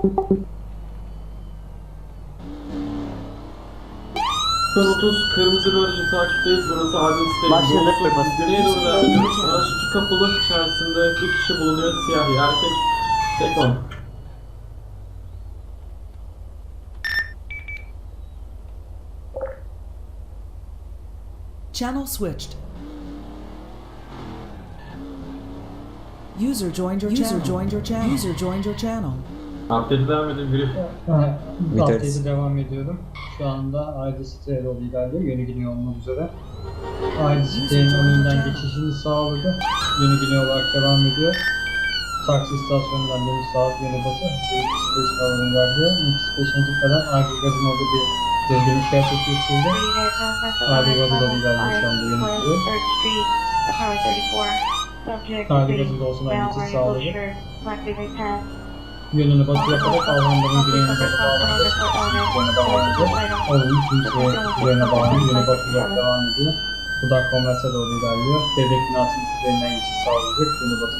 30 kırmızı aracı takipteyiz. Burası Adil Site'nin Başladık ve basit. Güneye doğru devam ediyoruz. Araç iki kapılı içerisinde bir kişi bulunuyor. Siyah bir erkek. Tek on. Channel switched. User joined your User joined your channel. User joined your channel. Update'e devam edin. Biri. Update'e devam ediyorum. Şu anda Aydın siteye doğru ilerliyor. Yönü güney olmak üzere. Aydın sitenin önünden geçişini sağladı. Yönü güney olarak devam ediyor. Taksi istasyonundan dönüş saat yönü batı. Büyük stage doğru ilerliyor. Büyük stage'e gitmeden Aydın gazın orada bir dönüş gerçekleştirdi. Hadi yolda ilerliyor şu anda yönetiyor. Hadi gazın olsun geçiş sağladı. Yönünü batı yaparak Almanların güneyine doğru bağlandı. Güneyine bağlandı. Oğlum kimseye güneyine bağlandı. Yönü batı olarak devam ediyor. Budak Komres'e doğru ilerliyor. Devlet binasının kuzeyinden geçiş sağlayacak. Yönü batı.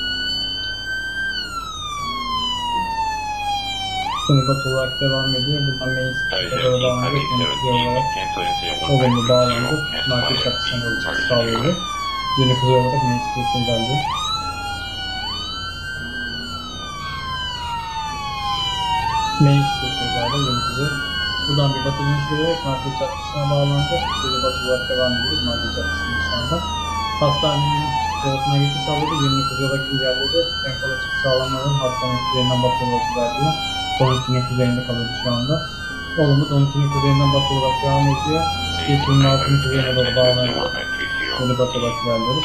Yönü batı olarak devam ediyor. Buradan Street'e doğru bağlanacak. Yönü olarak olumlu bağlandı. Market çatısına doğru çıkış sağlayacak. Yönü kuzey olarak Main Street'e ilerliyor. Kuzey. Buradan bir batı dönüş vererek Market Caddesi'ne bağlandı. Yönü batı olarak devam ediyoruz Market Caddesi'nin anda. Hastanenin doğusuna geçiş sağladı. Yönünü kuzey olarak ilerledi. Tempolu çıkış sağlamadan hastanenin kuzeyinden batı olarak ilerliyor. Donutçu'nun kuzeyinde kalıyordu şu anda. Olumlu Donutçu'nun kuzeyinden batı olarak devam ediyor. Station'ın altını kuzeyine doğru bağlanıyor. Yönü batı olarak ilerliyoruz.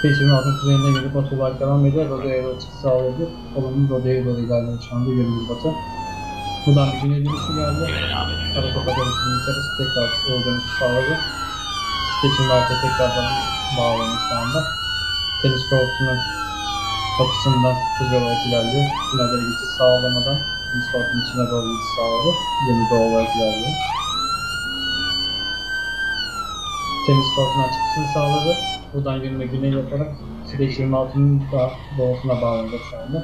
Station'ın altın kuzeyinden yönü batı olarak devam ediyor. Rodeo'ya doğru çıkış sağlıyordu. Olumlu Rodeo'ya doğru ilerliyor şu anda yönü batı. Buradan bir güney dönüşü geldi. Arada dönüşünün içerisi tekrar doğru dönüşü sağladı. Station'ın altı tekrardan bağlanıyor şu anda. Tenis kortunun kapısından kuzey olarak ilerliyor. Tünellere geçiş sağlamadan tenis kortunun içine doğru geçiş sağladı. Yönü doğu olarak ilerliyor. Tenis kortuna çıkışını sağladı. Buradan yönünü güney yaparak Süreç 26'nın da doğusuna bağlanacak şu anda.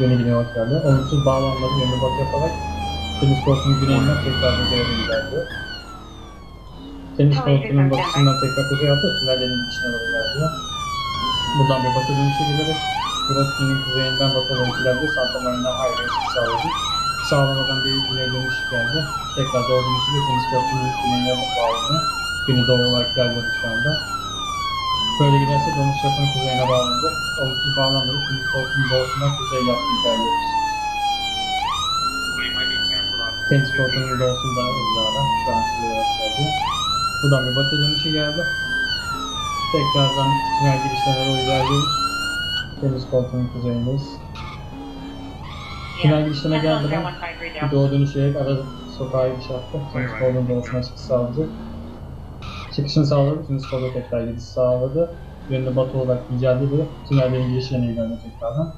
Yönü güney olarak ilerliyor. Olumsuz bağlanmadı yönünü batı yaparak Tenis kortunun güneyinden tekrar doğru ilerliyor. Tenis kortunun batısından tekrar kuzey yaptı. Tünellerin içine doğru ilerliyor. Buradan bir batı dönüşü gelerek Grotti'nin kuzeyinden batı olarak ilerliyor. Santa Marina Highway sağladı. Sağlamadan bir güney dönüş geldi. Tekrar doğu dönüşüyle tenis kortunun güneyine bağlanıyor. Güney doğu olarak ilerliyor şu anda. Böyle giderse dönüş yapın kuzeyine bağlanacak. Olumsuz bağlanmadı. Tenis kortunun doğusundan kuzey yaptı ilerliyoruz. Tenis kortunun doğusunda hızlara şu an kuzey olarak ilerliyor. Buradan bir batı dönüşü geldi. Tekrardan tünel girişlerine doğru ilerliyoruz. Deniz koltuğunun kuzeyindeyiz. Tünel girişine gelmeden bir doğu dönüşerek ara sokağa giriş yaptı. Deniz koltuğunun doğusuna çıkış sağlayacak. Çıkışını sağladı. Deniz koltuğu tekrar giriş sağladı. Yönünü batı olarak ilerledi. Tünellerin girişine ilerledi tekrardan.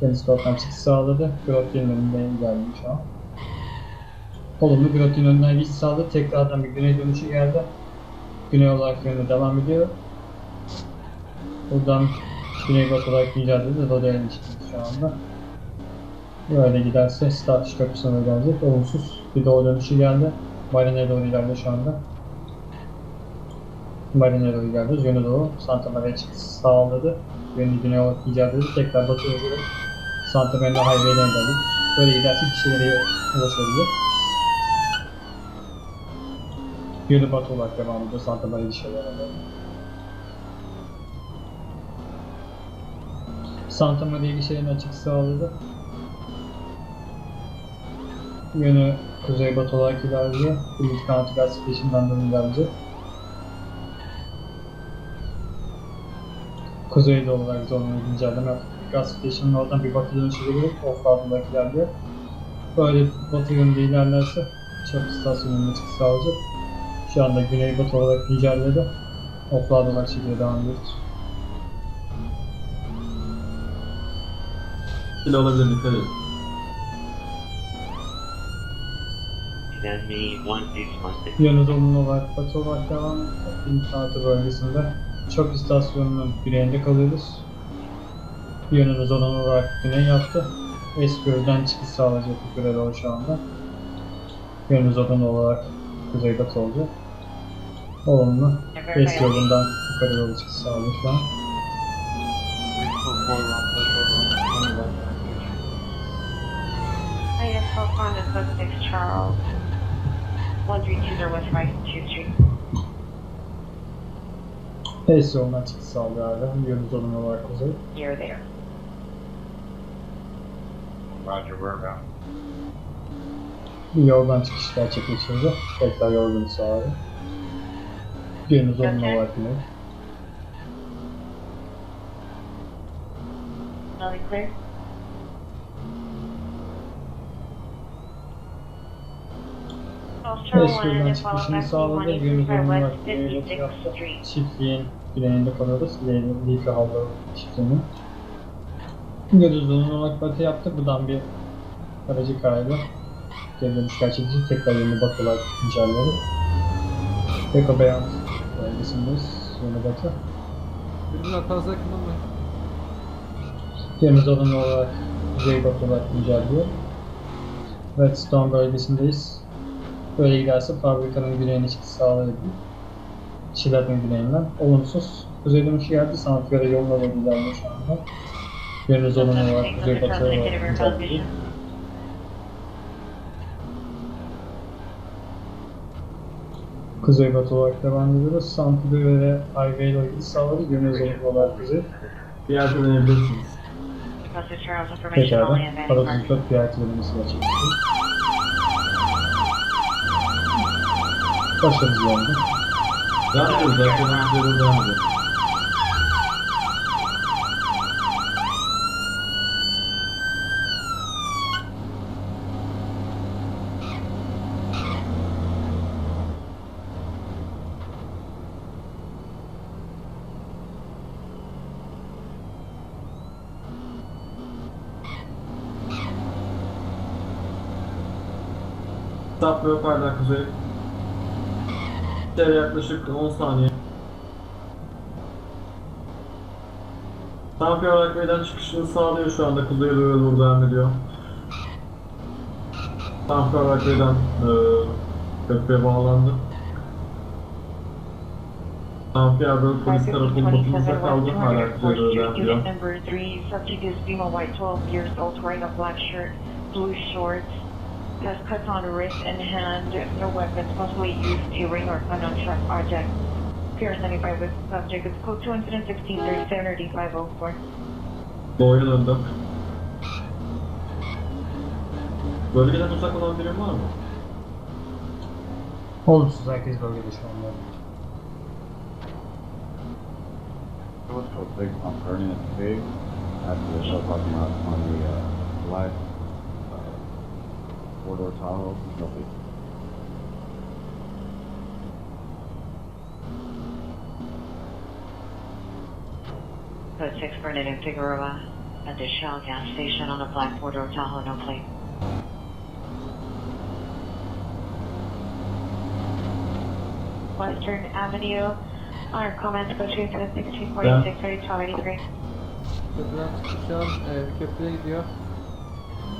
Deniz koltuğundan çıkış sağladı. Grotti'nin önünde ilerliyor şu an. Olumlu Grotti'nin önünden geçiş sağladı. Tekrardan bir güney dönüşü geldi. Güney olarak yönüne devam ediyor. Buradan Güneybatı olarak ilerledi de Rodeo'ya çıktık şu anda. Böyle giderse Startiş Köprüsü'ne gelecek. Olumsuz bir doğu dönüşü geldi. Marina'ya doğru ilerliyor şu anda. Doğru ilerliyoruz. Yönü doğu. Santa Maria çıkış sağladı. Yönü güney olarak ilerledi. Tekrar batıya doğru Santa Maria Highway'den ilerledik. Böyle giderse kişilere ulaşabilir. Yönü batı olarak devam ediyor Santa Maria dışarıya doğru. Santa Maria gişelerini açık sağladı. Yönü kuzeybatı olarak ilerliyor. Ümit County Gas Station'dan da olarak zorunlu güncelleme yaptık. Gas Station'ın oradan bir batı dönüşü geliyor. Off-road olarak ilerliyor. Böyle batı yönünde ilerlerse çöp istasyonuna çıkış sağlayacak. Şu anda güneybatı olarak ilerledi. Off-road olarak şekilde devam ediyoruz. Bile olabilir. Dikkat edin. Yönü zorunlu olarak batı olarak devam ediyor. İmkanatı bölgesinde. Çöp istasyonunun güneyinde kalıyoruz. Yönümüz olan olarak güney yaptı. Esköy'den çıkış sağlayacak yukarı doğru şu anda. Yönümüz olan olarak kuzeybatı oldu. Olumlu. Es yolundan yukarı doğru çıkış sağlıyor şu an. Hiya, Falcon, this was 6 Charles. 132 West 52 Street. Es yolundan çıkış sağlıyor hala. Yönümüz olan olarak kuzey. You're there. Roger, we're about. Bir yoldan çıkış gerçekleştirdi. Tekrar yolunu sağladı. Yönümüz olan Okay. olarak güney. Nelly clear? False Charles Es 1 yolundan and follow çıkışını sağladı. Yönümüz 185 olan West olarak güneye doğru 56th yaptı. Çiftliğin güneyinde kalıyoruz. Leafy Hollow çiftliğinin. Göz uzun olarak batı yaptık. Buradan bir aracı kaydı. Geri gerçekleşti. Tekrar yeni batılar incelledik. Beko Beyan bölgesindeyiz. Yeni batı. Birbirine fazla olmayın. Deniz alanı olarak Kuzey Batı olarak incelliyor. Redstone bölgesindeyiz. Böyle giderse fabrikanın güneyine çıkış sağlayabilir. Şilat'ın güneyinden. Olumsuz. Kuzey dönüşü geldi. Sanatköre yoluna doğru ilerliyor şu anda. Deniz alanı olarak Kuzey Batı olarak. Kuzey Batı olarak devam ediyoruz. Santiago ve Highway ile ilgili sağladı. Deniz alanı olarak Kuzey. Bir yerde deneyebilirsiniz. Pastor Charles, information Pekala. only in Vandy Park. Parasızlık bir ertelemesi gerçekleşti. Başarımız geldi. Devam ediyoruz. Arkadan üzerine devam ediyoruz. Stop ve yukarıdan kuzey. Yaklaşık 10 saniye. Tampi olarak meydan çıkışını sağlıyor şu anda kuzeye doğru doğru devam ediyor. Tampi olarak meydan eee köprüye bağlandı. Tampi abi polis tarafı 527 batımızda kaldı hala 204th kuzeye doğru Street, devam ediyor. unit number 3, subject is Bima White, 12 years old, wearing a black shirt, blue shorts, has cuts on wrist and hand, no weapons, possibly used a ring or unknown sharp object. Appears 95 with subject, it's code 2 incident 1637 or D504. Doğuya döndüm. Bölgeden uzak olan birim var mı? Olumsuz herkes bölgede şu anda. Let's go big on turning it big after the show talking about on the uh, live four door Tahoe. No big. Code 6 Bernadette Figueroa at the Shell gas station on a black four-door Tahoe, no plate. Western Avenue. Our comments go to the 1646 32 83. Köprüden çıkış şu an e, köprüye gidiyor.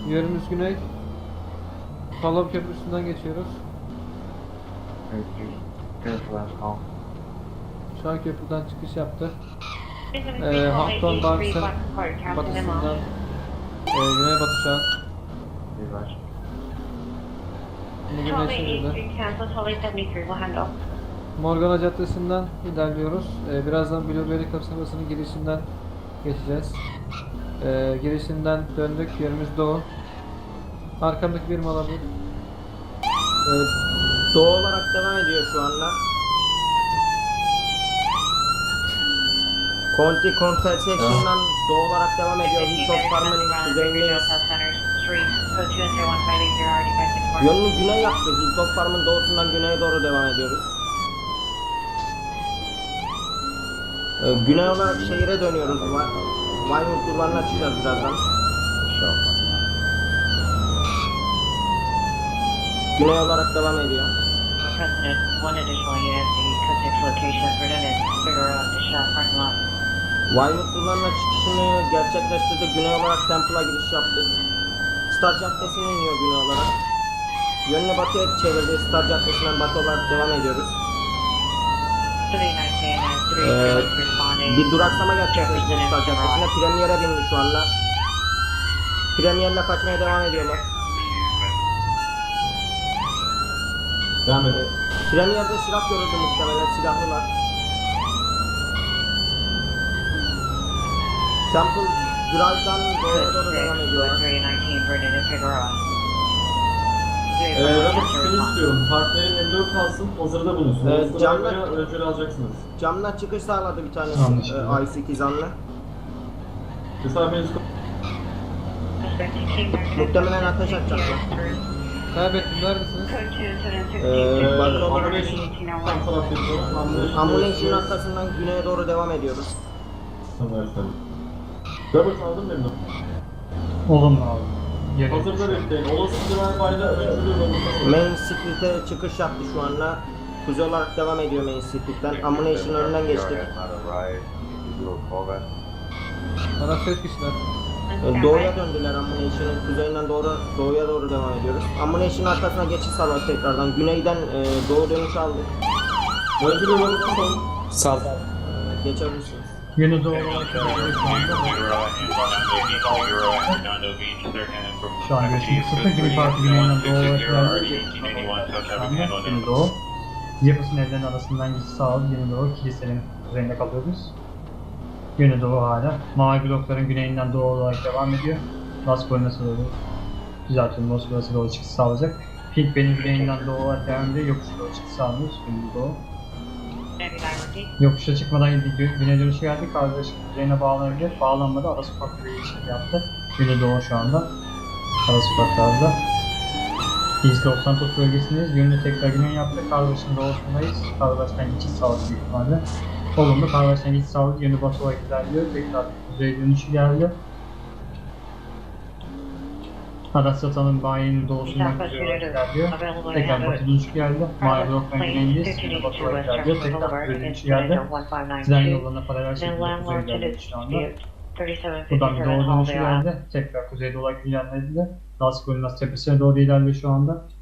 Yönümüz güney. Palom Köprüsü'nden geçiyoruz. Şu an köprüden çıkış yaptı. Ee, Hafton Barnes'ın batısından e, güney batı şu an. Şimdi Charlie güneşe 8 girdi. Street, cancel, Charlie 73 will handle. Morgana Caddesi'nden ilerliyoruz. E, birazdan Blueberry kasabasının girişinden geçeceğiz. E, girişinden döndük. Yönümüz doğu. Arkamdaki birim alabilir. Evet, Doğu olarak devam ediyor şu anda. Conti Contel Section'dan doğu olarak devam ediyor. Hilltop Farm'ın kuzeyindeyiz. Street, code 2 1580 RD 564. Yönünü güney yaptı. Hilltop Farm'ın doğusundan güneye doğru devam ediyoruz. Ee, güney olarak şehire dönüyoruz. Vinewood durlarını açacağız birazdan. Güney olarak devam ediyor. President, one additional unit, the 6 location, Bernadette Figueroa at the Shell parking lot. Wyoming'larla çıkışını gerçekleştirdi. Güney olarak Temple'a giriş yaptı. Star Caddesi'ne iniyor güney olarak. Yönünü batıya çevirdi. Star Caddesi'nden batı olarak devam ediyoruz. 39 and Ee, 3 responding. bir duraksama gerçekleşti Star Caddesi'ne. Premier'e bindi şu anda. Premier'le kaçmaya devam ediyorlar. Devam edelim. Premier'de silah görüldü muhtemelen silahlılar. Temple Drive'dan doğru doğru devam 6 ediyorlar. 319 Brennan and Figueroa. Ee, Robert şunu istiyorum. Partnerin M4 alsın, hazırda bulunsun. Ee, Canlı... öncülü alacaksınız. Camdan çıkış sağladı bir tanesi. Anlaşıldı. E, I8 zanlı. Mesafeniz Muhtemelen ateş açacaklar. Kaybettim neredesiniz? Ee. Ammunition tam taraftayız. Ammunition. Ammunition'ın arkasından güneye doğru devam ediyoruz. Tamam efendim. Robert aldın mı? Olumlu abi. Geri Hazırda bekleyin. Olası drive-by'da öncülü Robert'a Main Street'e çıkış yaptı şu anda. Kuzey olarak devam ediyor Main Street'ten. Ammunition önünden geçtik. Bana ses kişiler. Ee, Doğuya döndüler Ammunition'ın kuzeyinden doğru doğuya doğru devam ediyoruz. Ammunition arkasına geçiş sağladı tekrardan. Güneyden e, doğu dönüş aldık. Öncülü Robert'a salın. Sağ Ee, geçebilirsiniz. Yönü doğru şu an görüşüm kısıtlı. Green Parti güneyinden doğu olarak yeni doğu. Jefferson evlerinin arasından geçiş sağladı. Yeni doğu kilisenin kuzeyinde kalıyoruz. Yönü doğu hala. Mavi blokların güneyinden doğu olarak devam ediyor. Las Colinas doğru düzeltiyorum. Los Colinas doğru çıkış sağlayacak. Pink Bay'in güneyinden doğu olarak devam ediyor. Yokuş doğru çıkış sağlıyoruz. Yönü doğu. Yokuşa çıkmadan gü- güne dönüşü geldi. Kardeş kuzeyine bağlanabilir. Bağlanmadı. Ara sokakları geçiş yaptı. Güney doğu şu anda. Ara sokaklarda. Biz Los Santos bölgesindeyiz. Yönünü tekrar güney yaptı. Kardeş'in doğusundayız. Kardeş'ten geçiş sağladı büyük ihtimalle. Olumlu. Kardeş'ten geçiş sağladı. Yönü batı olarak ilerliyor. Tekrar kuzey dönüşü geldi. Arasata'nın bayinin doğusundan kuzey olarak ilerliyor. Tekrar batı dönüşü geldi. Mavi bloktan güneyindeyiz. Yönü batı olarak ilerliyor. Tekrar kuzey dönüşü geldi. Tren yollarına paralel şekilde kuzey landlord to ilerliyor şu anda. dispute 3757 Buradan bir doğru dönüşü geldi. Tekrar kuzeyde olarak ilerledi. Las Colinas tepesine doğru ilerliyor şu anda.